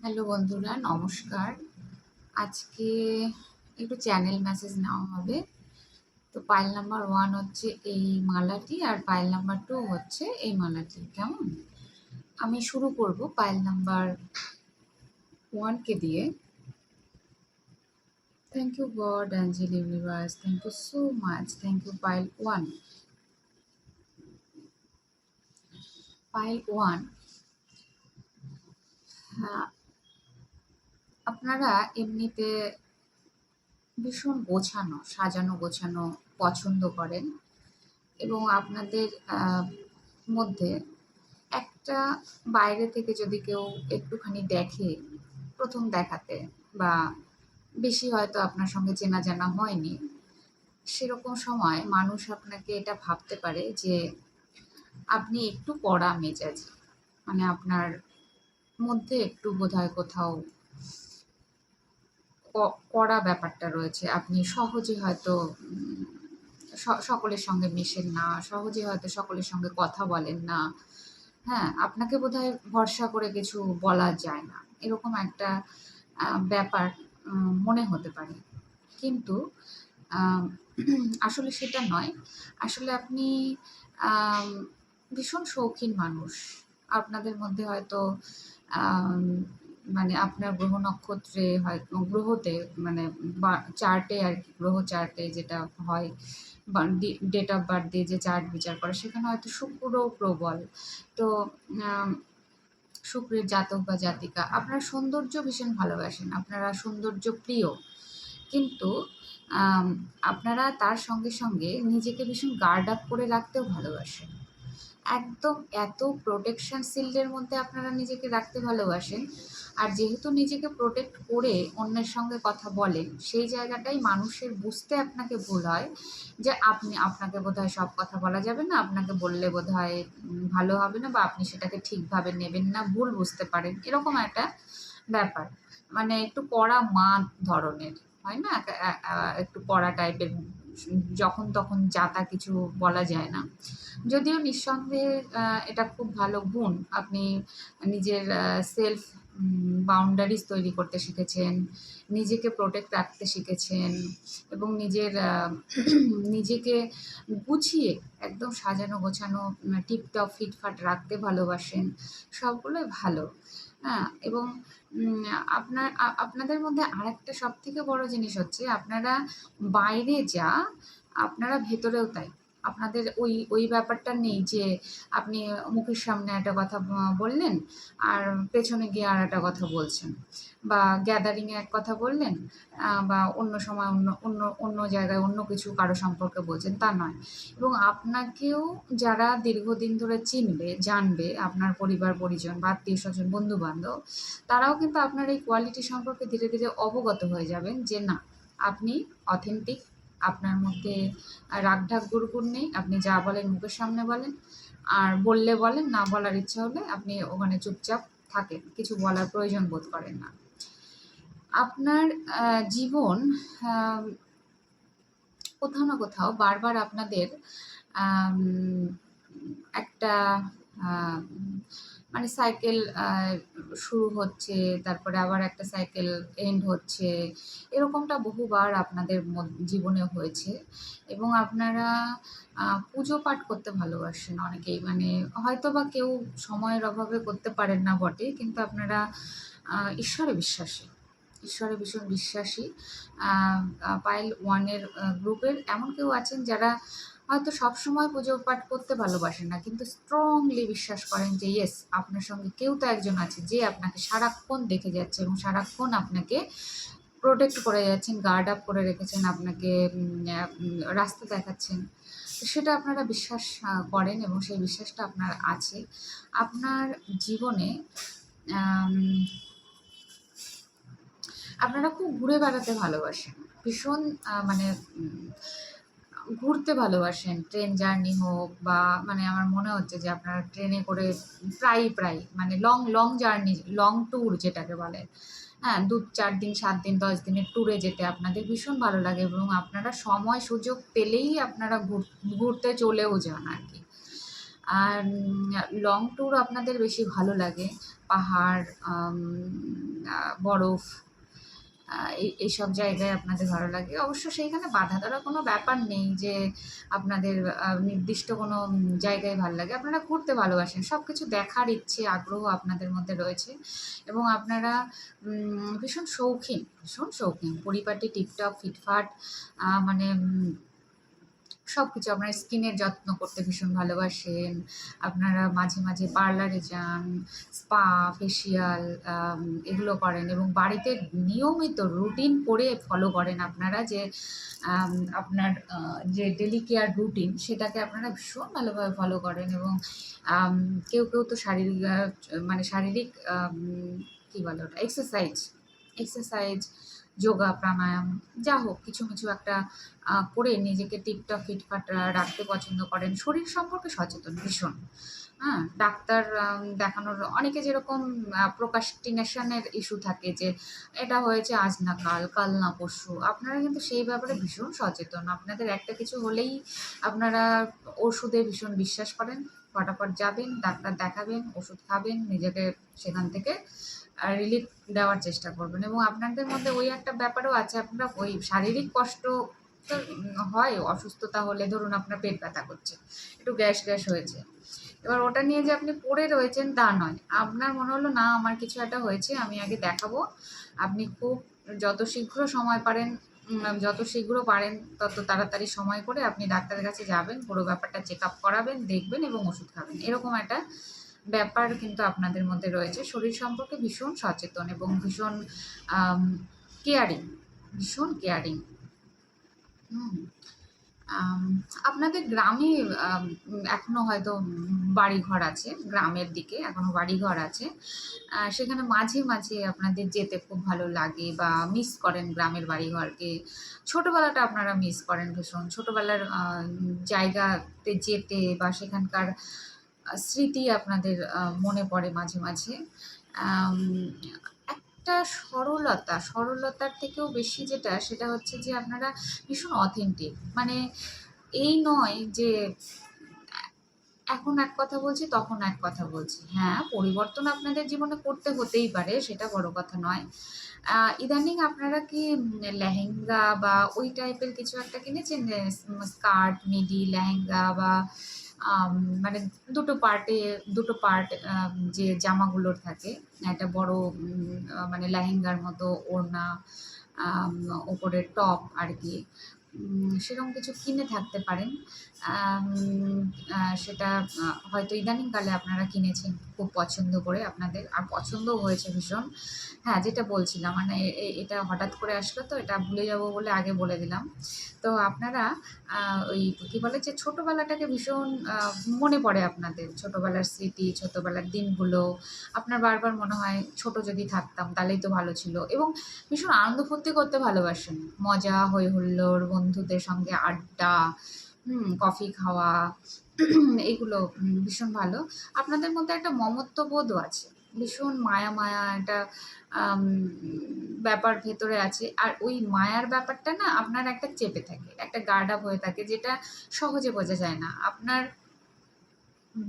Hello বন্ধুরা, নমস্কার। আজকে একটু চ্যানেল মেসেজ নেওয়া হবে। তো পাইল নাম্বার ওয়ান হচ্ছে এই মালাটি আর পাইল নাম্বার টু হচ্ছে এই মালাটি, কেমন? আমি শুরু করব পাইল নাম্বার ওয়ানকে দিয়ে। Thank you God angel universe thank you so much thank you pile one pile one হ্যাঁ আপনারা এমনিতে ভীষণ গোছানো, সাজানো গোছানো পছন্দ করেন এবং আপনাদের মধ্যে একটা বাইরে থেকে যদি কেউ একটুখানি দেখে প্রথম দেখাতে বা বেশি হয়তো আপনার সঙ্গে চেনা জানা হয়নি, সেরকম সময় মানুষ আপনাকে এটা ভাবতে পারে যে আপনি একটু কড়া মেজাজি মানে আপনার মধ্যে একটু বোধহয় কোথাও ক- কড়া ব্যাপারটা রয়েছে। আপনি সহজে হয়তো সকলের সঙ্গে মেশেন না, সহজে হয়তো সকলের সঙ্গে কথা বলেন না। হ্যাঁ আপনাকে বোধহয় ভরসা করে কিছু বলা যায় না। এরকম একটা ব্যাপার মনে হতে পারে। কিন্তু আসলে সেটা নয়। আসলে আপনি ভীষণ শৌখিন মানুষ। আপনাদের মধ্যে হয়তো মানে আপনার গ্রহ নক্ষত্রে হয়তো গ্রহতে মানে চার্টে আর কি, গ্রহ চার্টে যেটা হয় ডেট অফ বার্থ দিয়ে যে চার্ট বিচার করে, সেখানে হয়তো শুক্র প্রবল। তো শুক্রের জাতক বা জাতিকা, আপনারা সৌন্দর্য ভীষণ ভালোবাসেন, আপনারা সৌন্দর্য প্রিয়। কিন্তু আপনারা তার সঙ্গে সঙ্গে নিজেকে ভীষণ গার্ড আপ করে রাখতেও ভালোবাসেন। একদম এত প্রোটেকশন শিল্ডের মধ্যে আপনারা নিজেকে রাখতে ভালোবাসেন। আর যেহেতু নিজেকে প্রোটেক্ট করে অন্যের সঙ্গে কথা বলেন, সেই জায়গাটাই মানুষের বুঝতে আপনাকে ভুল হয় যে আপনি, আপনাকে বোধহয় সব কথা বলা যাবে না, আপনাকে বললে বোধহয় ভালো হবে না বা আপনি সেটাকে ঠিকভাবে নেবেন না, ভুল বুঝতে পারেন। এরকম একটা ব্যাপার। মানে একটু কড়া মা ধরনের, হয় না? একটু কড়া টাইপের যখন তখন যাতা কিছু বলা যায় না। যদিও নিঃসন্দেহে এটা খুব ভালো গুণ। আপনি নিজের সেলফ বাউন্ডারিজ তৈরি করতে শিখেছেন, নিজেকে প্রোটেক্ট রাখতে শিখেছেন এবং নিজের নিজেকে গুছিয়ে একদম সাজানো গোছানো টিপটপ, ফিটফাট রাখতে ভালোবাসেন, সবগুলোই ভালো। হ্যাঁ এবং আপনার আপনাদের মধ্যে আরেকটা সব থেকে বড় জিনিস হচ্ছে আপনারা বাইরে যা, আপনারা ভেতরেও তাই। আপনাদের ওই ওই ব্যাপারটা নেই যে আপনি মুখের সামনে একটা কথা বললেন আর পেছনে গিয়ে আর একটা কথা বলছেন বা গ্যাদারিংয়ে এক কথা বললেন বা অন্য সময় অন্য অন্য অন্য জায়গায় অন্য কিছু কারও সম্পর্কে বলছেন তা নয়। এবং আপনাকেও যারা দীর্ঘদিন ধরে চিনবে, জানবে আপনার পরিবার, পরিজন বা আত্মীয় স্বজন বন্ধু বান্ধব তারাও কিন্তু আপনার এই কোয়ালিটি সম্পর্কে ধীরে ধীরে অবগত হয়ে যাবেন যে না, আপনি অথেন্টিক আপনার মধ্যে রাগঢাক গুড়গুড় নেই। আপনি যা বলেন, মুখের সামনে বলেন, আর বললে বলেন, না বলার ইচ্ছা হলে আপনি ওখানে চুপচাপ থাকেন। কিছু বলার প্রয়োজন বোধ করেন না। আপনার জীবন কোথাও না কোথাও বারবার আপনাদের একটা মানে সাইকেল শুরু হচ্ছে, তারপরে আবার একটা সাইকেল এন্ড হচ্ছে, এরকমটা বহুবার আপনাদের জীবনে হয়েছে। এবং আপনারা পুজো পাঠ করতে ভালোবাসেন অনেকেই। মানে হয়তো বা কেউ সময়ের অভাবে করতে পারেন না বটে, কিন্তু আপনারা ঈশ্বরে বিশ্বাসী। ঈশ্বরে ভীষণ বিশ্বাসী। পাইল ওয়ানের গ্রুপের এমন কেউ আছেন যারা হয়তো সবসময় পুজো পাঠ করতে ভালোবাসেন না, কিন্তু স্ট্রংলি বিশ্বাস করেন যে ইয়েস আপনার সঙ্গে কেউ তো একজন আছে যে আপনাকে সারাক্ষণ দেখে যাচ্ছে এবং সারাক্ষণ আপনাকে প্রোটেক্ট করে যাচ্ছেন গার্ড আপ করে রেখেছেন, আপনাকে রাস্তা দেখাচ্ছেন। সেটা আপনারা বিশ্বাস করেন এবং সেই বিশ্বাসটা আপনার আছে। আপনার জীবনে আপনারা খুব ঘুরে বেড়াতে ভালোবাসেন। ভীষণ মানে ঘুরতে ভালোবাসেন, ট্রেন জার্নি হোক বা মানে আমার মনে হচ্ছে যে আপনারা ট্রেনে করে প্রায় প্রায় মানে long long journey long tour যেটাকে বলে হ্যাঁ দু, চার দিন, সাত দিন, দশ দিনের ট্যুরে যেতে আপনাদের ভীষণ ভালো লাগে এবং আপনারা সময়, সুযোগ পেলেই আপনারা ঘুর- ঘুরতে চলেও যান আর কি। আর লং ট্যুর আপনাদের বেশি ভালো লাগে, পাহাড় বরফ এই এইসব জায়গায় আপনাদের ভালো লাগে। অবশ্য সেইখানে বাধা ধরা কোনো ব্যাপার নেই যে আপনাদের নির্দিষ্ট কোনো জায়গায় ভালো লাগে। আপনারা ঘুরতে ভালোবাসেন সব কিছু দেখার ইচ্ছে, আগ্রহ আপনাদের মধ্যে রয়েছে। এবং আপনারা ভীষণ শৌখিন ভীষণ শৌখিন। পরিপাটি, টিপটপ, ফিটফাট মানে সব কিছু আপনার স্কিনের যত্ন করতে ভীষণ ভালোবাসেন। আপনারা মাঝে মাঝে পার্লারে যান, স্পা, ফেসিয়াল এগুলো করেন এবং বাড়িতে নিয়মিত রুটিন করে ফলো করেন আপনারা যে আপনার যে ডেলি কেয়ার রুটিন সেটাকে আপনারা ভীষণ ভালোভাবে ফলো করেন এবং কেউ কেউ তো শারীরিক মানে শারীরিক কী বলে ওটা? এক্সারসাইজ এক্সারসাইজ যোগা, প্রাণায়াম, যা হোক, কিছু কিছু একটা করে নিজেকে টিপটপ, ফিটফাট রাখতে পছন্দ করেন। শরীর সম্পর্কে সচেতন, ভীষণ। হ্যাঁ ডাক্তার দেখানোর অনেকে যেরকম প্রোকাস্টিনেশনের ইস্যু থাকে যে, এটা হয়েছে, আজ না কাল কাল না পরশু। আপনারা কিন্তু সেই ব্যাপারে ভীষণ সচেতন। আপনাদের একটা কিছু হলেই আপনারা ওষুধে ভীষণ বিশ্বাস করেন। ফটাফট যাবেন, ডাক্তার দেখাবেন, ওষুধ খাবেন, নিজেকে সেখান থেকে রিলিফ দেওয়ার চেষ্টা করবেন। এবং আপনাদের মধ্যে ওই একটা ব্যাপারও আছে, আপনারা ওই শারীরিক কষ্ট হয়, অসুস্থতা হলে ধরুন আপনার পেট ব্যথা করছে, একটু গ্যাস গ্যাস হয়েছে। এবার ওটা নিয়ে যে আপনি পড়ে রয়েছেন তা নয়। আপনার মনে হলো, না, আমার কিছু একটা হয়েছে, আমি আগে দেখাবো। আপনি খুব যত শীঘ্র সময় পারেন যত শীঘ্র পারেন, তত তাড়াতাড়ি সময় করে আপনি ডাক্তারের কাছে যাবেন, পুরো ব্যাপারটা চেক আপ করাবেন, দেখবেন এবং ওষুধ খাবেন। এরকম একটা ব্যাপার কিন্তু আপনাদের মধ্যে রয়েছে। শরীর সম্পর্কে ভীষণ সচেতন এবং ভীষণ কেয়ারিং ভীষণ কেয়ারিং আপনাদের গ্রামে এখনও হয়তো বাড়িঘর আছে, গ্রামের দিকে এখনও বাড়িঘর আছে। সেখানে মাঝে মাঝে আপনাদের যেতে খুব ভালো লাগে বা মিস করেন গ্রামের বাড়িঘরকে। ছোটোবেলাটা আপনারা মিস করেন ভীষণ। ছোটোবেলার জায়গাতে যেতে বা সেখানকার স্মৃতি আপনাদের মনে পড়ে মাঝে মাঝে। একটা সরলতা, সরলতার থেকেও বেশি যেটা সেটা হচ্ছে যে আপনারা ভীষণ অথেন্টিক মানে এই নয় যে এখন এক কথা বলছি, তখন এক কথা বলছি। হ্যাঁ পরিবর্তন আপনাদের জীবনে করতে হতেই পারে, সেটা বড় কথা নয়। ইদানিং আপনারা কি লেহেঙ্গা বা ওই টাইপের কিছু একটা কিনেছেন? স্কার্ট, মিডি, লেহেঙ্গা বা মানে দুটো পার্টে, দুটো পার্ট যে জামাগুলোর থাকে, একটা বড় মানে লেহেঙ্গার মতো ওড়না ওপরের টপ আর কি সেরকম কিছু কিনে থাকতে পারেন। সেটা হয়তো ইদানিংকালে আপনারা কিনেছেন খুব পছন্দ করে আপনাদের, আর পছন্দও হয়েছে ভীষণ। হ্যাঁ যেটা বলছিলাম মানে এটা হঠাৎ করে আসলো তো, এটা ভুলে যাব বলে আগে বলে দিলাম। তো আপনারা ওই কী বলে যে ছোটোবেলাটাকে ভীষণ মনে পড়ে আপনাদের। ছোটোবেলার স্মৃতি, ছোটোবেলার দিনগুলো, আপনার বারবার মনে হয় ছোট যদি থাকতাম, তাহলেই তো ভালো ছিল। এবং ভীষণ আনন্দ ফুর্তি করতে ভালোবাসেন। মজা হই হুল্লোড় বন্ধুদের সঙ্গে আড্ডা হুম, কফি খাওয়া, এগুলো ভীষণ ভালো। আপনাদের মধ্যে একটা মমত্ববোধও আছে। ভীষণ মায়া মায়া একটা ব্যাপার ভেতরে আছে। আর ওই মায়ার ব্যাপারটা না আপনার একটা চেপে থাকে, একটা গার্ড আপ হয়ে থাকে, যেটা সহজে বোঝা যায় না। আপনার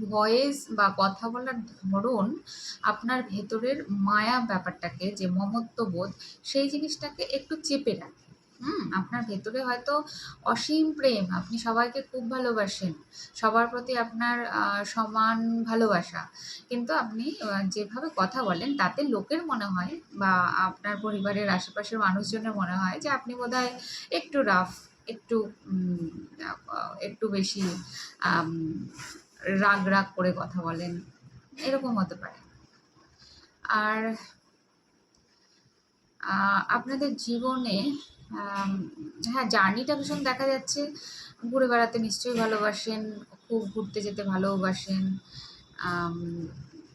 ভয়েস বা কথা বলার ধরন, আপনার ভেতরের মায়া ব্যাপারটাকে, যে মমত্ববোধ, সেই জিনিসটাকে একটু চেপে রাখে। হুম, আপনার ভেতরে হয়তো অসীম প্রেম, আপনি সবাইকে খুব ভালোবাসেন, সবার প্রতি আপনার সমান ভালোবাসা। কিন্তু আপনি যেভাবে কথা বলেন, তাতে লোকের মনে হয় বা আপনার পরিবারের আশেপাশের মানুষজনের মনে হয় যে আপনি বোধহয় একটু রাফ একটু একটু বেশি রাগ রাগ করে কথা বলেন, এরকম হতে পারে। আর আপনাদের জীবনে হ্যাঁ জার্নিটা ভীষণ দেখা যাচ্ছে। ঘুরে বেড়াতে নিশ্চয়ই ভালোবাসেন, খুব ঘুরতে যেতে ভালোবাসেন।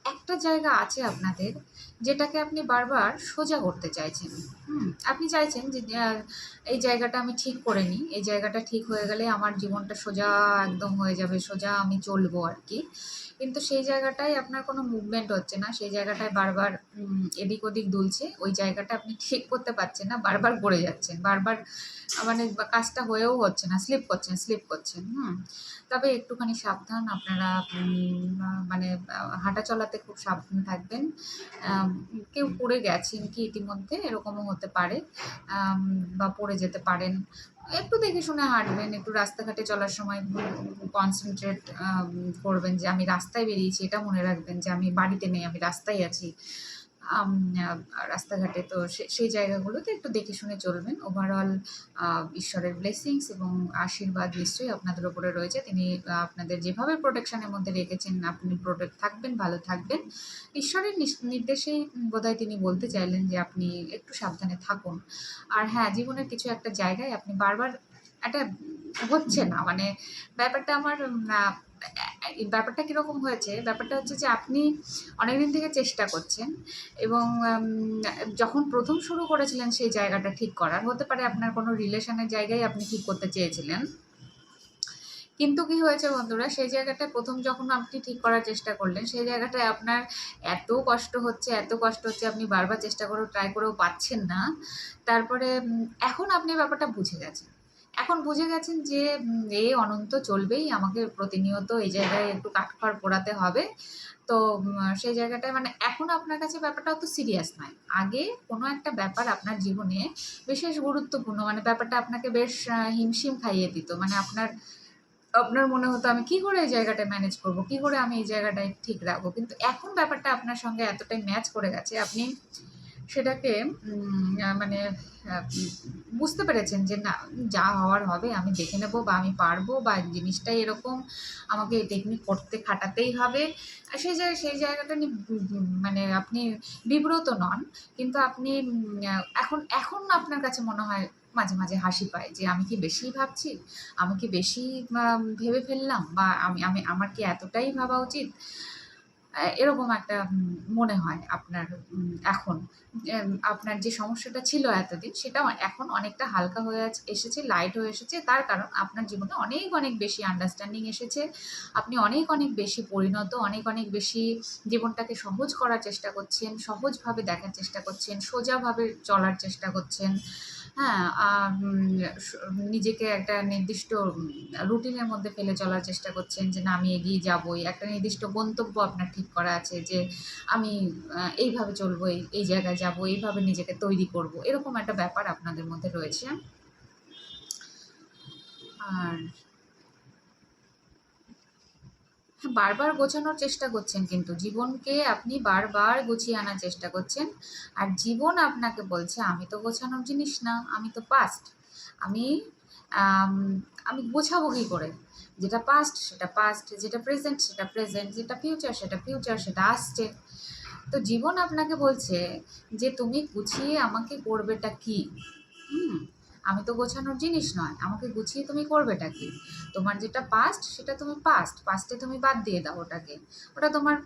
একটা জায়গা আছে আপনাদের, যেটাকে আপনি বারবার সোজা করতে চাইছেন। আপনি চাইছেন যে এই জায়গাটা আমি ঠিক করে নিই। এই জায়গাটা ঠিক হয়ে গেলে আমার জীবনটা সোজা একদম হয়ে যাবে, সোজা আমি চলবো আর কি। কিন্তু সেই জায়গাটায় আপনার কোনো মুভমেন্ট হচ্ছে না। সেই জায়গাটায় বারবার এদিক ওদিক দুলছে। ওই জায়গাটা আপনি ঠিক করতে পারছেন না, বারবার পড়ে যাচ্ছেন। বারবার মানে কাজটা হয়েও হচ্ছে না স্লিপ করছেন স্লিপ করছেন, হুম। তবে একটুখানি সাবধান, আপনারা মানে হাঁটা চলাতে খুব সাবধান থাকবেন। কেউ পড়ে গেছেন কি ইতিমধ্যে? এরকমও হতে পারে বা পড়ে যেতে পারেন। একটু দেখে শুনে হাঁটবেন, একটু রাস্তাঘাটে চলার সময় কনসেন্ট্রেট করবেন যে আমি রাস্তায় বেরিয়েছি, এটা মনে রাখবেন যে আমি বাড়িতে নেই, আমি রাস্তায় আছি। রাস্তাঘাটে, তো সেই জায়গাগুলোতে একটু দেখে শুনে চলবেন। ওভারঅল ঈশ্বরের ব্লেসিংস এবং আশীর্বাদ নিশ্চয়ই আপনাদের উপরে রয়েছে। তিনি আপনাদের যেভাবে প্রোটেকশনের মধ্যে রেখেছেন, আপনি প্রোটেক্ট থাকবেন, ভালো থাকবেন। ঈশ্বরের নির্দেশেই বোধহয় তিনি বলতে চাইলেন যে, আপনি একটু সাবধানে থাকুন। আর হ্যাঁ জীবনের কিছু একটা জায়গায় আপনি বারবার একটা হচ্ছে না। মানে ব্যাপারটা আমার ব্যাপারটা কীরকম হয়েছে? ব্যাপারটা হচ্ছে যে আপনি অনেকদিন থেকে চেষ্টা করছেন এবং যখন প্রথম শুরু করেছিলেন সেই জায়গাটা ঠিক করার, হতে পারে আপনার কোনো রিলেশনের জায়গায় আপনি ঠিক করতে চেয়েছিলেন। কিন্তু কি হয়েছে বন্ধুরা, সেই জায়গাটায় প্রথম যখন আপনি ঠিক করার চেষ্টা করলেন, সেই জায়গাটায় আপনার এত কষ্ট হচ্ছে, এত কষ্ট হচ্ছে, আপনি বারবার চেষ্টা করেও ট্রাই করেও পাচ্ছেন না। তারপরে এখন আপনি ব্যাপারটা বুঝে গেছেন। এখন বুঝে গেছেন যে এ অনন্ত চলবেই, আমাকে প্রতিনিয়ত এই জায়গায় একটু কাঠখড় পোড়াতে হবে। তো সেই জায়গাটায় মানে এখন আপনার কাছে ব্যাপারটা অত সিরিয়াস নয়। আগে কোনো একটা ব্যাপার আপনার জীবনে বিশেষ গুরুত্বপূর্ণ মানে ব্যাপারটা আপনাকে বেশ হিমশিম খাইয়ে দিত। মানে আপনার আপনার মনে হতো, আমি কি করে এই জায়গাটা ম্যানেজ করব? কি করে আমি এই জায়গাটায় ঠিক রাখব? কিন্তু এখন ব্যাপারটা আপনার সঙ্গে এতটাই ম্যাচ করে গেছে, আপনি সেটাকে মানে বুঝতে পেরেছেন যে না, যা হওয়ার হবে, আমি দেখে নেব বা আমি পারব বা জিনিসটাই এরকম আমাকে এই টেকনিক করতে খাটাতেই হবে। আর সেই জায়গায় সেই জায়গাটা মানে আপনি বিব্রত নন, কিন্তু আপনি এখন এখন আপনার কাছে মনে হয় মাঝে মাঝে হাসি পায় যে আমি কি বেশি ভাবছি? আমি কি বেশি ভেবে ফেললাম? বা আমি আমি, আমার কি এতটাই ভাবা উচিত? এরকম একটা মনে হয় আপনার এখন। আপনার যে সমস্যাটা ছিল এতদিন সেটা এখন অনেকটা হালকা হয়ে এসেছে লাইট হয়ে এসেছে। তার কারণ আপনার জীবনে অনেক অনেক বেশি আন্ডারস্ট্যান্ডিং এসেছে। আপনি অনেক অনেক বেশি পরিণত, অনেক অনেক বেশি জীবনটাকে সহজ করার চেষ্টা করছেন, সহজভাবে দেখার চেষ্টা করছেন, সোজাভাবে চলার চেষ্টা করছেন। হ্যাঁ নিজেকে একটা নির্দিষ্ট রুটিনের মধ্যে ফেলে চলার চেষ্টা করছেন যে না, আমি এগিয়ে যাবই। একটা নির্দিষ্ট গন্তব্য আপনার ঠিক করা আছে যে আমি এইভাবে চলবো, এই এই জায়গায় যাব, এইভাবে নিজেকে তৈরি করব। এরকম একটা ব্যাপার আপনাদের মধ্যে রয়েছে। আর হ্যাঁ, বারবার গোছানোর চেষ্টা করছেন কিন্তু। জীবনকে আপনি বারবার গুছিয়ে আনার চেষ্টা করছেন। আর জীবন আপনাকে বলছে আমি তো গোছানোর জিনিস না আমি তো পাস্ট আমি আম, গোছাবো কী করে? যেটা পাস্ট সেটা পাস্ট যেটা প্রেজেন্ট সেটা প্রেজেন্ট যেটা ফিউচার সেটা ফিউচার সেটা আসছে। তো জীবন আপনাকে বলছে যে তুমি গুছিয়ে আমাকে করবেটা কি? হুম। আমি তো গোছানোর জিনিস নয়। আমাকে গুছিয়ে তুমি করবেটা কি? তোমার যেটা পাস্ট সেটা তুমি পাস্ট পাস্টে তুমি বাদ দিয়ে দাও ওটাকে। ওটা তোমার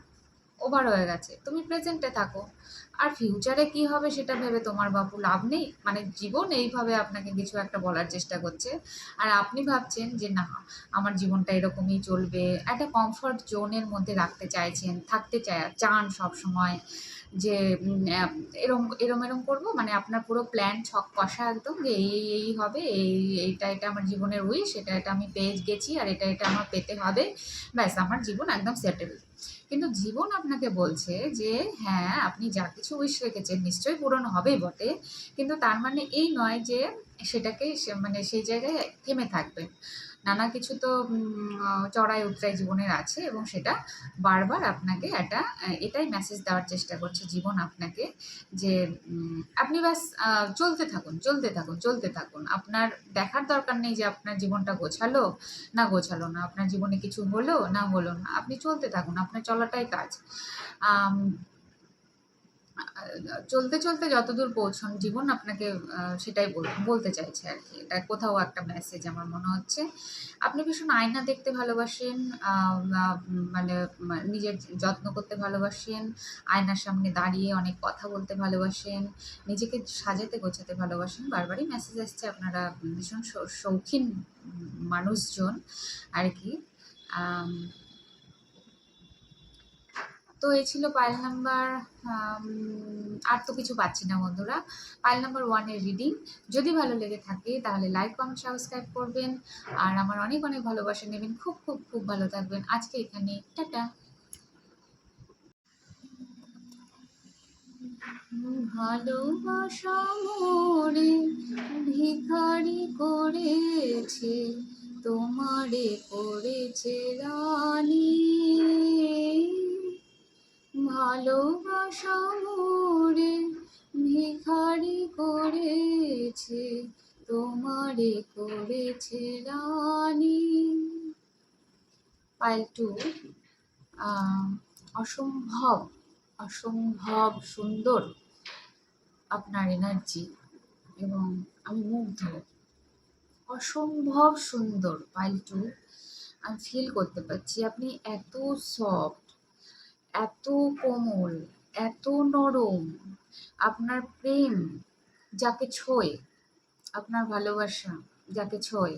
ওভার হয়ে গেছে। তুমি প্রেজেন্টে থাকো। আর ফিউচারে কি হবে সেটা ভেবে তোমার বাপু লাভ নেই? মানে জীবন এইভাবে আপনাকে কিছু একটা বলার চেষ্টা করছে। আর আপনি ভাবছেন যে, না, আমার জীবনটা এরকমই চলবে। একটা কমফর্ট জোনের মধ্যে রাখতে চাইছেন, থাকতে চায়, চান সব সময় যে এরম এরম এরম করব। মানে আপনার পুরো প্ল্যান ছক কষা একদম যে, এই এই এই হবে, এই, এইটা, এটা আমার জীবনের উইশ এটা এটা আমি পেয়ে গেছি, আর এটা এটা আমার পেতে হবে। ব্যাস, আমার জীবন একদম সেটেল কিন্তু জীবন আপনাকে বলছে যে হ্যাঁ আপনি যা কিছু উইশ রেখেছেন নিশ্চয়ই পূরণ হবেই বটে। কিন্তু তার মানে এই নয় যে সেটাকে মানে সেই জায়গায় থেমে থাকবেন। নানা কিছু তো চড়াই উতরাই জীবনের আছে এবং সেটা বারবার আপনাকে একটা এটাই মেসেজ দেওয়ার চেষ্টা করছে জীবন আপনাকে যে আপনি ব্যাস চলতে থাকুন চলতে থাকুন চলতে থাকুন। আপনার দেখার দরকার নেই যে আপনার জীবনটা গোছালো না গোছালো না, আপনার জীবনে কিছু হলো না হলো না। আপনি চলতে থাকুন, আপনার চলাটাই কাজ। চলতে চলতে যতদূর পৌঁছন জীবন আপনাকে সেটাই বল- বলতে চাইছে আর কি। এটা কোথাও একটা মেসেজ আমার মনে হচ্ছে। আপনি ভীষণ আয়না দেখতে ভালোবাসেন মানে নিজের যত্ন করতে ভালোবাসেন, আয়নার সামনে দাঁড়িয়ে অনেক কথা বলতে ভালোবাসেন, নিজেকে সাজাতে গোছাতে ভালোবাসেন, বারবারই মেসেজ আসছে আপনারা ভীষণ শৌখিন মানুষজন আর কি। তো এই ছিল পাইল নাম্বার আর তো কিছু পাচ্ছি না বন্ধুরা। পাইল নাম্বার ওয়ানের রিডিং যদি ভালো লেগে থাকে, তাহলে লাইক কমেন্ট সাবস্ক্রাইব করবেন। আর আমার অনেক অনেক ভালোবাসা নেবেন। খুব খুব খুব ভালো থাকবেন। আজকে এখানে, টাটা। ভালোবাসা মোরে ভিখারি করেছে, তোমারে করেছে রানী। ভালোবাসা মোরে ভিখারি করেছে, তোমারে করেছে রানী। পাইল টু অসম্ভব অসম্ভব সুন্দর আপনার এনার্জি এবং আমি মুগ্ধ। অসম্ভব সুন্দর পাইল টু আমি ফিল করতে পারছি। আপনি এত সফট এত কোমল, এত নরম। আপনার প্রেম যাকে ছোঁয়, আপনার ভালোবাসা যাকে ছোঁয়,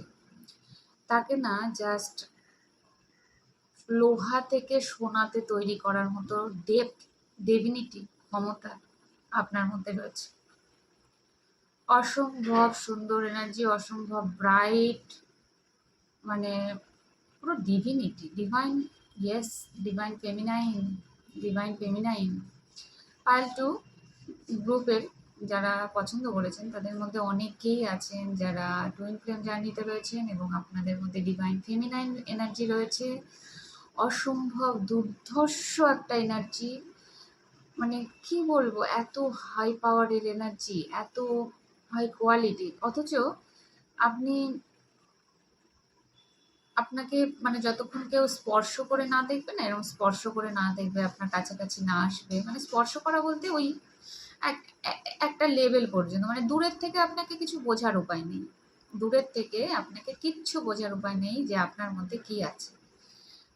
তাকে না জাস্ট লোহা থেকে সোনাতে তৈরি করার মতো ডেপ ডেভিনিটি ক্ষমতা আপনার মধ্যে রয়েছে। অসম্ভব সুন্দর এনার্জি অসম্ভব ব্রাইট মানে পুরো divinity divine yes divine feminine divine feminine pile two গ্রুপের যারা পছন্দ করেছেন তাদের মধ্যে অনেকেই আছেন যারা টুইন ফ্লেম জার্নিতে রয়েছেন এবং আপনাদের মধ্যে ডিভাইন ফেমিনাইন এনার্জি রয়েছে। অসম্ভব, দুর্ধর্ষ একটা এনার্জি মানে কি বলব, এত হাই পাওয়ারের এনার্জি এত হাই কোয়ালিটি অথচ আপনি আপনাকে মানে যতক্ষণ কেউ স্পর্শ করে না দেখবে না, এরকম স্পর্শ করে না দেখবে, আপনার কাছাকাছি না আসবে মানে স্পর্শ করা বলতে ওই এক- একটা লেভেল পর্যন্ত মানে দূরের থেকে আপনাকে কিছু বোঝার উপায় নেই। দূরের থেকে আপনাকে কিচ্ছু বোঝার উপায় নেই যে আপনার মধ্যে কি আছে।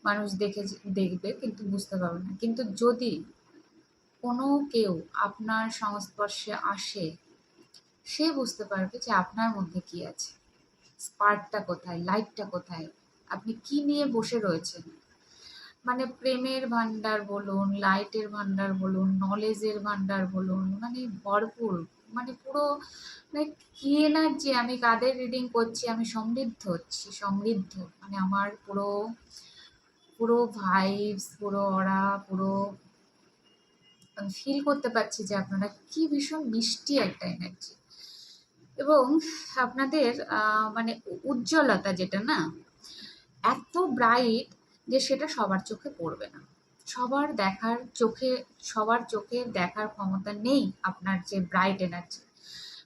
মানুষ দেখে, দেখবে কিন্তু বুঝতে পারবে না। কিন্তু যদি কোনো কেউ আপনার সংস্পর্শে আসে, সে বুঝতে পারবে যে আপনার মধ্যে কি আছে। স্পার্কটা কোথায়? লাইটটা কোথায়? আপনি কি নিয়ে বসে রয়েছেন? মানে প্রেমের ভান্ডার বলুন, লাইটের ভান্ডার বলুন, নলেজের ভান্ডার বলুন মানে ভরপুর মানে পুরো মানে কি এনার্জি? আমি কাদের রিডিং করছি? আমি সমৃদ্ধ হচ্ছি, সমৃদ্ধ। মানে আমার পুরো পুরো ভাইবস পুরো অরা পুরো ফিল করতে পারছি যে আপনারা কি ভীষণ মিষ্টি একটা এনার্জি এবং আপনাদের মানে উজ্জ্বলতা যেটা না এত ব্রাইট যে সেটা সবার চোখে পড়বে না। সবার দেখার চোখে, সবার চোখে দেখার ক্ষমতা নেই আপনার যে ব্রাইট এনার্জি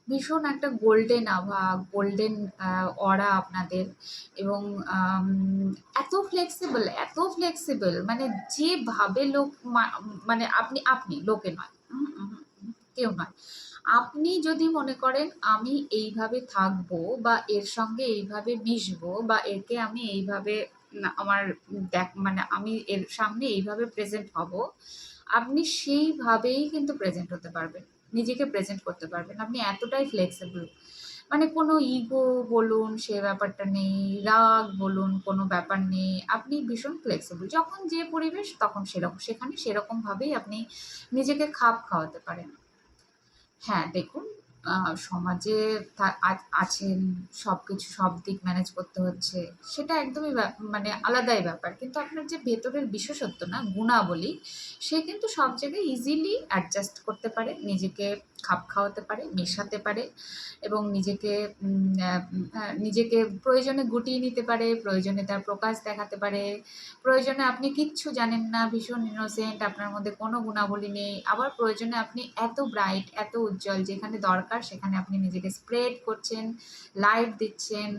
ভীষণ একটা গোল্ডেন আভা গোল্ডেন অরা আপনাদের এবং এত ফ্লেক্সিবল এত ফ্লেক্সিবল মানে যেভাবে লোক মানে আপনি আপনি, লোকে নয়। কেউ নয়। আপনি যদি মনে করেন আমি এইভাবে থাকব বা এর সঙ্গে এইভাবে মিশবো বা একে আমি এইভাবে আমার দেখ মানে আমি এর সামনে এইভাবে প্রেজেন্ট হব, আপনি সেইভাবেই কিন্তু প্রেজেন্ট হতে পারবেন। নিজেকে প্রেজেন্ট করতে পারবেন। আপনি এতটাই ফ্লেক্সিবল মানে কোনো ইগো বলুন, সে ব্যাপারটা নেই, রাগ বলুন, কোনো ব্যাপার নেই। আপনি ভীষণ ফ্লেক্সিবল যখন যে পরিবেশ, তখন সেরকম। সেখানে সেরকমভাবেই আপনি নিজেকে খাপ খাওয়াতে পারেন। হ্যাঁ দেখুন। সমাজে আছেন সব কিছু সব দিক ম্যানেজ করতে হচ্ছে, সেটা একদমই মানে আলাদাই ব্যাপার। কিন্তু আপনার যে ভেতরের বিশেষত্ব না, গুণাবলী, সে কিন্তু সব জায়গায় ইজিলি অ্যাডজাস্ট করতে পারে, নিজেকে খাপ খাওয়াতে পারে, মেশাতে পারে এবং নিজেকে নিজেকে প্রয়োজনে গুটিয়ে নিতে পারে, প্রয়োজনে তার প্রকাশ দেখাতে পারে, প্রয়োজনে আপনি কিচ্ছু জানেন না, ভীষণ ইনোসেন্ট আপনার মধ্যে কোনো গুণাবলী নেই, আবার প্রয়োজনে আপনি এত ব্রাইট এত উজ্জ্বল, যেখানে দরকার সেখানে আপনি নিজেকে স্প্রেড করছেন লাইট দিচ্ছেন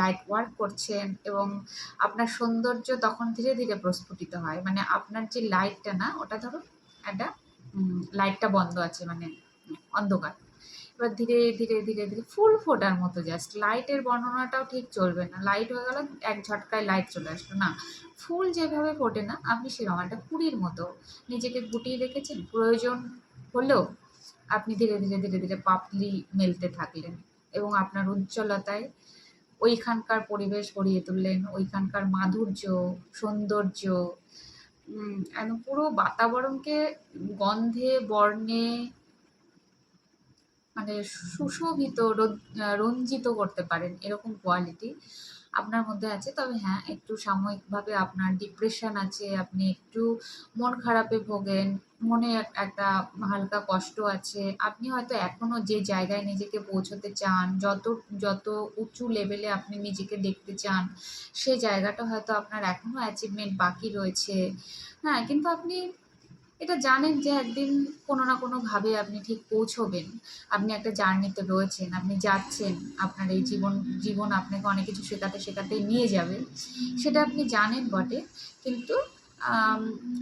লাইট ওয়ার্ক করছেন এবং আপনার সৌন্দর্য তখন ধীরে ধীরে প্রস্ফুটিত হয়। মানে আপনার যে লাইটটা না, ওটা ধরো একটা লাইটটা বন্ধ আছে মানে অন্ধকার। এবার ধীরে ধীরে ধীরে ধীরে ফুল ফোটার মতো জাস্ট লাইটের বর্ণনাটাও ঠিক চলবে না। লাইট হয়ে গেল, এক ঝটকায় লাইট চলে আসলো। না ফুল যেভাবে ফোটে না, আপনি সেরকম একটা কুড়ির মতো নিজেকে গুটিয়ে রেখেছেন। প্রয়োজন হলেও আপনি ধীরে ধীরে ধীরে ধীরে পাপলি মেলতে থাকলেন এবং আপনার উজ্জ্বলতায় ওইখানকার পরিবেশ ভরিয়ে তুললেন, ওইখানকার মাধুর্য, সৌন্দর্য পুরো বাতাবরণকে গন্ধে, বর্ণে মানে সুশোভিত রঞ্জিত করতে পারেন এরকম কোয়ালিটি আপনার মধ্যে আছে, তবে হ্যাঁ একটু সাময়িকভাবে আপনার ডিপ্রেশন আছে, আপনি একটু মন খারাপে ভোগেন, মনে একটা হালকা কষ্ট আছে, আপনি হয়তো এখনও যে জায়গায় নিজেকে পৌঁছতে চান, যত যত উঁচু লেভেলে আপনি নিজেকে দেখতে চান সেই জায়গাটা হয়তো আপনার এখনও অ্যাচিভমেন্ট বাকি রয়েছে। হ্যাঁ কিন্তু আপনি এটা জানেন যে একদিন কোনো না কোনোভাবে আপনি ঠিক পৌঁছবেন। আপনি একটা জার্নিতে রয়েছেন, আপনি যাচ্ছেন, আপনার এই জীবন জীবন আপনাকে অনেক কিছু শেখাতে শেখাতে নিয়ে যাবে। সেটা আপনি জানেন বটে, কিন্তু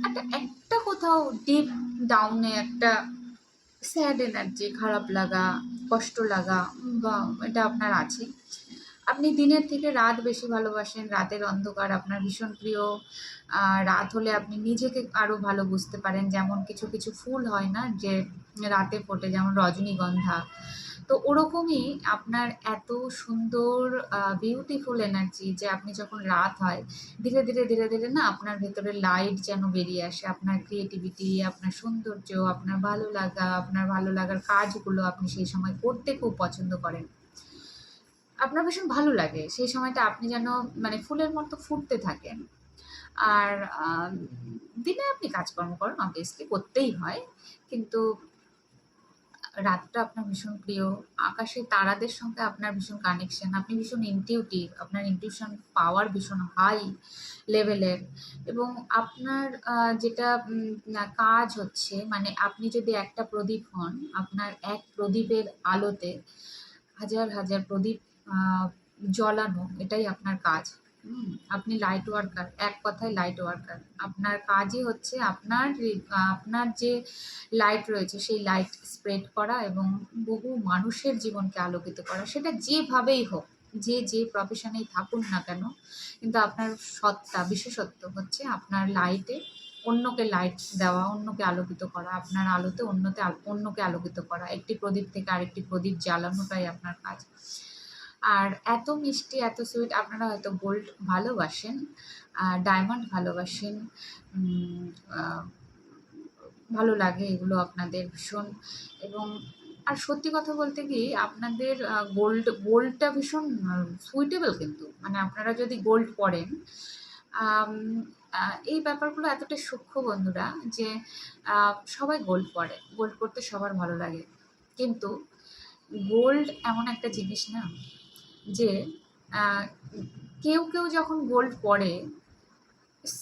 একটা একটা কোথাও ডিপ ডাউনে একটা স্যাড এনার্জি খারাপ লাগা, কষ্ট লাগা, বা এটা আপনার আছে। আপনি দিনের থেকে রাত বেশি ভালোবাসেন, রাতের অন্ধকার আপনার ভীষণ প্রিয়। রাত হলে আপনি নিজেকে আরও ভালো বুঝতে পারেন। যেমন কিছু কিছু ফুল হয় না যে রাতে ফোটে, যেমন রজনীগন্ধা। তো ওরকমই আপনার এত সুন্দর বিউটিফুল এনার্জি যে আপনি যখন রাত হয়, ধীরে ধীরে ধীরে ধীরে না আপনার ভেতরে লাইট যেন বেরিয়ে আসে। আপনার ক্রিয়েটিভিটি আপনার সৌন্দর্য, আপনার ভালো লাগা, আপনার ভালো লাগার কাজগুলো আপনি সেই সময় করতে খুব পছন্দ করেন। আপনার ভীষণ ভালো লাগে। সেই সময়টা আপনি যেন মানে ফুলের মতো ফুটতে থাকেন। আর দিনে আপনি কাজকর্ম করেন অবভিয়াসলি করতেই হয়। কিন্তু রাতটা আপনার ভীষণ প্রিয়, আকাশে তারাদের সঙ্গে আপনার ভীষণ কানেকশন আপনি ভীষণ ইনটিউটিভ আপনার ইনটিউশন পাওয়ার ভীষণ হাই লেভেলের এবং আপনার যেটা কাজ হচ্ছে মানে আপনি যদি একটা প্রদীপ হন, আপনার এক প্রদীপের আলোতে হাজার হাজার প্রদীপ জ্বলানো এটাই আপনার কাজ। হুম, আপনি লাইট ওয়ার্কার এক কথায় লাইট ওয়ার্কার আপনার কাজই হচ্ছে আপনার আপনার যে লাইট রয়েছে সেই লাইট স্প্রেড করা এবং বহু মানুষের জীবনকে আলোকিত করা। সেটা যেভাবেই হোক যে যে প্রফেশনেই থাকুন না কেন কিন্তু আপনার সত্তা বিশেষত্ব হচ্ছে আপনার লাইটে অন্যকে লাইট দেওয়া অন্যকে আলোকিত করা আপনার আলোতে অন্যতে অন্যকে আলোকিত করা। একটি প্রদীপ থেকে আরেকটি প্রদীপ জ্বালানোটাই আপনার কাজ। আর এত মিষ্টি, এত সুইট আপনারা হয়তো গোল্ড ভালোবাসেন ডায়মন্ড ভালোবাসেন ভালো লাগে এগুলো আপনাদের ভীষণ। এবং আর সত্যি কথা বলতে কি, আপনাদের গোল্ড গোল্ডটা ভীষণ সুইটেবল কিন্তু। মানে আপনারা যদি গোল্ড পরেন এই ব্যাপারগুলো এতটা সূক্ষ্ম বন্ধুরা যে সবাই গোল্ড পরে। গোল্ড করতে সবার ভালো লাগে। কিন্তু গোল্ড এমন একটা জিনিস না যে কেউ কেউ যখন গোল্ড পরে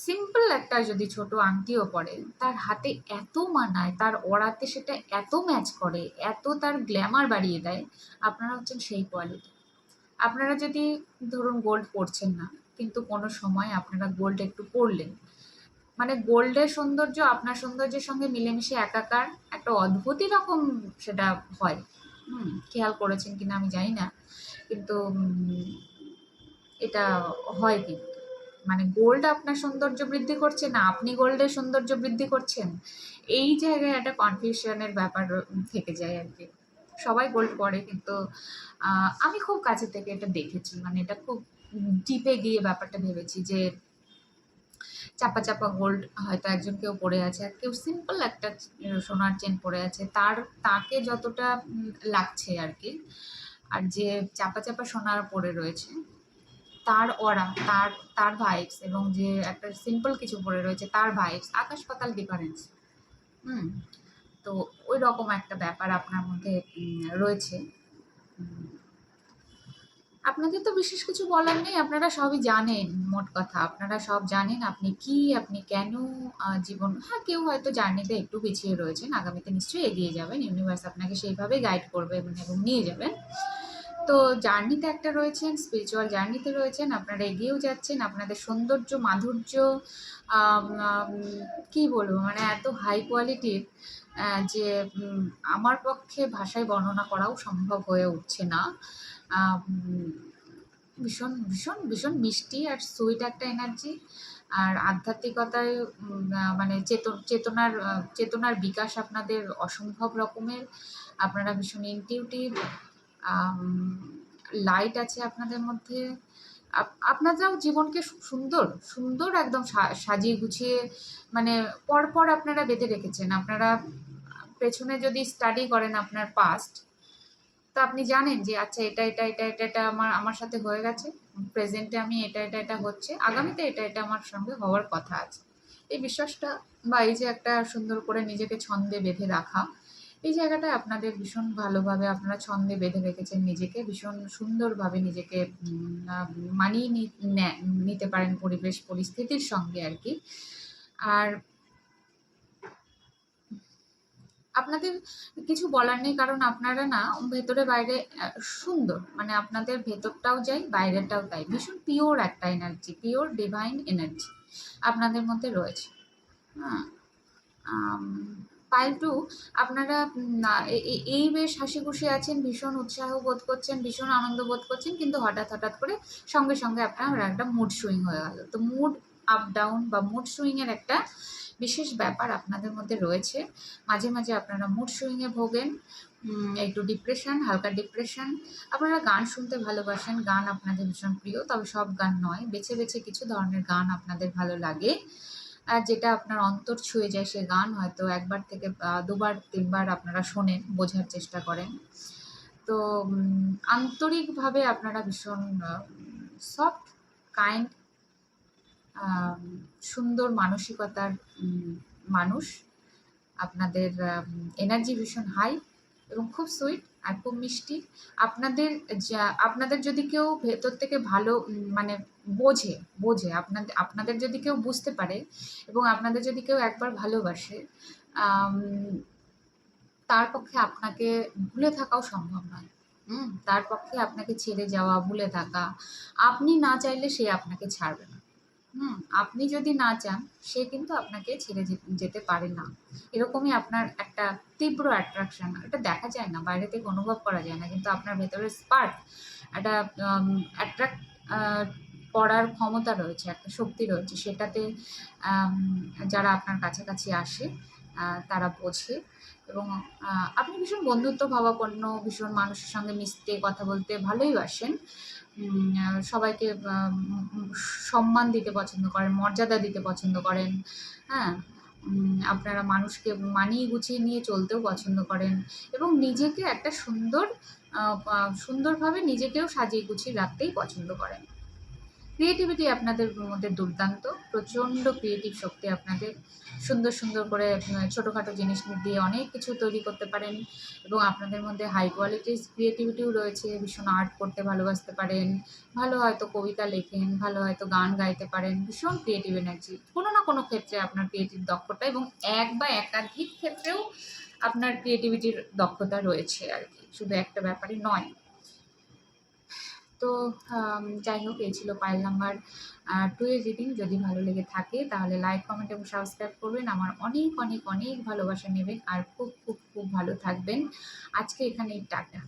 সিম্পল একটা যদি ছোট আংটিও পরে, তার হাতে এত মানায়, তার ওড়াতে সেটা এত ম্যাচ করে, এত তার গ্ল্যামার বাড়িয়ে দেয়, আপনারা হচ্ছেন সেই কোয়ালিটি আপনারা যদি, ধরুন গোল্ড পরছেন না, কিন্তু কোনো সময় আপনারা গোল্ড একটু পরলেন। মানে গোল্ডের সৌন্দর্য, আপনার সৌন্দর্যের সঙ্গে মিলেমিশে একাকার একটা অদ্ভুতই রকম সেটা হয়। হুম, খেয়াল করেছেন কিনা আমি জানি না। কিন্তু এটা হয় কিন্তু। মানে গোল্ড আপনার সৌন্দর্য বৃদ্ধি করছে না, আপনি গোল্ডের সৌন্দর্য বৃদ্ধি করছেন, এই জায়গায় একটা কনফিউশনের ব্যাপার থেকে যায় আর কি। সবাই গোল্ড পরে কিন্তু আমি খুব কাছে থেকে এটা দেখেছি। মানে এটা খুব ডিপে গিয়ে ব্যাপারটা ভেবেছি যে, চাপা চাপা গোল্ড হয়তো একজন কেউ পরে আছে, আর কেউ সিম্পল একটা সোনার চেন পরে আছে। তার, তাকে যতটা লাগছে আর কি আর যে চাপা চাপা সোনার পরে রয়েছে, তার অরা তার তার ভাইবস এবং যে একটা সিম্পল কিছু পরে রয়েছে, তার ভাইবস আকাশ পাতাল ডিফারেন্স হুম, তো ওই রকম একটা ব্যাপার আপনার মধ্যে রয়েছে। আপনাদের তো বিশেষ কিছু বলার নেই, আপনারা সবই জানেন মোট কথা। আপনারা সব জানেন আপনি কি, আপনি কেন জীবন হ্যাঁ কেউ হয়তো জার্নিতে একটু পিছিয়ে রয়েছেন, আগামীতে নিশ্চয়ই এগিয়ে যাবেন ইউনিভার্স আপনাকে সেইভাবে গাইড করবে এবং নিয়ে যাবেন তো জার্নিতে একটা রয়েছেন স্পিরিচুয়াল জার্নিতে রয়েছেন, আপনারা এগিয়েও যাচ্ছেন, আপনাদের সৌন্দর্য, মাধুর্য কি বলব মানে এত হাই কোয়ালিটির যে আমার পক্ষে ভাষায় বর্ণনা করাও সম্ভব হয়ে উঠছে না। ভীষণ ভীষণ ভীষণ মিষ্টি আর সুইট একটা এনার্জি আর আধ্যাত্মিকতায় মানে চেতন, চেতনার চেতনার বিকাশ আপনাদের অসম্ভব রকমের। আপনারা ভীষণ ইনটিউটিভ লাইট আছে আপনাদের মধ্যে। আপ- আপনারাও জীবনকে সুন্দর সুন্দর একদম সাজিয়ে গুছিয়ে মানে পরপর আপনারা বেঁধে রেখেছেন। আপনারা পেছনে যদি স্টাডি করেন আপনার পাস্ট তো আপনি জানেন যে আচ্ছা এটা এটা এটা এটা এটা আমার আমার সাথে হয়ে গেছে প্রেজেন্টে আমি এটা এটা এটা হচ্ছে, আগামীতে এটা এটা আমার সঙ্গে হওয়ার কথা আছে। এই বিশ্বাসটা বা এই যে একটা সুন্দর করে নিজেকে ছন্দে বেঁধে রাখা এই জায়গাটায় আপনাদের ভীষণ ভালোভাবে আপনারা ছন্দে বেঁধে রেখেছেন নিজেকে, ভীষণ সুন্দরভাবে নিজেকে মানিয়ে নিতে পারেন পরিবেশ পরিস্থিতির সঙ্গে আর কি। আর আপনাদের কিছু বলার নেই, কারণ আপনারা না ভেতরে বাইরে সুন্দর মানে আপনাদের ভেতরটাও যাই বাইরেটাও তাই, ভীষণ পিওর একটা এনার্জি পিওর ডিভাইন এনার্জি আপনাদের মধ্যে রয়েছে। হ্যাঁ পাইল টু আপনারা এই বেশ হাসি খুশি আছেন, ভীষণ উৎসাহ বোধ করছেন, ভীষণ আনন্দ বোধ করছেন, কিন্তু হঠাৎ হঠাৎ করে সঙ্গে সঙ্গে আপনার একটা মুড সুইং হয়ে গেল। তো মুড আপ ডাউন বা মুড সুইংয়ের একটা বিশেষ ব্যাপার আপনাদের মধ্যে রয়েছে। মাঝে মাঝে আপনারা মুড সুইংয়ে ভোগেন একটু ডিপ্রেশন হালকা ডিপ্রেশন আপনারা গান শুনতে ভালোবাসেন, গান আপনাদের ভীষণ প্রিয়, তবে সব গান নয়, বেছে বেছে কিছু ধরনের গান আপনাদের ভালো লাগে। আর যেটা আপনার অন্তর ছুঁয়ে যায় সে গান হয়তো একবার থেকে দুবার, তিনবার আপনারা শোনেন, বোঝার চেষ্টা করেন। তো আন্তরিকভাবে আপনারা ভীষণ সফট কাইন্ড সুন্দর মানসিকতার মানুষ। আপনাদের এনার্জি ভীষণ হাই এবং খুব সুইট আর খুব মিষ্টি। আপনাদের যা, আপনাদের যদি কেউ ভেতর থেকে ভালো মানে বোঝে বোঝে, আপনাদের আপনাদের যদি কেউ বুঝতে পারে এবং আপনাদের যদি কেউ একবার ভালোবাসে তার পক্ষে আপনাকে ভুলে থাকাও সম্ভব নয়। হুম, তার পক্ষে আপনাকে ছেড়ে যাওয়া, ভুলে থাকা, আপনি না চাইলে সে আপনাকে ছাড়বে না। হুম আপনি যদি না চান সে কিন্তু আপনাকে ছেড়ে যেতে পারে না। এরকমই আপনার একটা তীব্র অ্যাট্রাকশন এটা দেখা যায় না বাইরে থেকে অনুভব করা যায় না কিন্তু আপনার ভেতরে স্পার্ক একটা অ্যাট্রাক্ট করার ক্ষমতা রয়েছে একটা শক্তি রয়েছে সেটাতে যারা আপনার কাছাকাছি আসে তারা বোঝে এবং আপনি ভীষণ বন্ধুত্ব ভাবাপন্ন ভীষণ মানুষের সঙ্গে মিশতে কথা বলতে ভালোই আহ, সবাইকে সম্মান দিতে পছন্দ করেন, মর্যাদা দিতে পছন্দ করেন হ্যাঁ? আপনারা মানুষকে মানিয়ে গুছিয়ে নিয়ে চলতেও পছন্দ করেন এবং নিজেকে একটা সুন্দর সুন্দরভাবে নিজেকেও সাজিয়ে গুছিয়ে রাখতেই পছন্দ করেন। ক্রিয়েটিভিটি আপনাদের মধ্যে দুর্দান্ত, প্রচণ্ড ক্রিয়েটিভ শক্তি আপনাদের। সুন্দর সুন্দর করে ছোটোখাটো জিনিস দিয়ে অনেক কিছু তৈরি করতে পারেন এবং আপনাদের মধ্যে হাই কোয়ালিটির ক্রিয়েটিভিটিও রয়েছে। ভীষণ আর্ট করতে ভালোবাসতে পারেন, ভালো হয়তো কবিতা লেখেন, ভালো হয়তো গান গাইতে পারেন, ভীষণ ক্রিয়েটিভ এনার্জি কোনো না কোনো ক্ষেত্রে আপনার ক্রিয়েটিভ দক্ষতা এবং এক বা একাধিক ক্ষেত্রেও আপনার ক্রিয়েটিভিটির দক্ষতা রয়েছে আর কি। শুধু একটা ব্যাপারই নয়। তো যাই হোক এই ছিল পাইল নাম্বার টু এর রিডিং যদি ভালো লেগে থাকে, তাহলে লাইক কমেন্ট এবং সাবস্ক্রাইব করবেন। আমার অনেক অনেক অনেক ভালোবাসা নেবেন। আর খুব খুব খুব ভালো থাকবেন। আজকে এখানেই টাটা।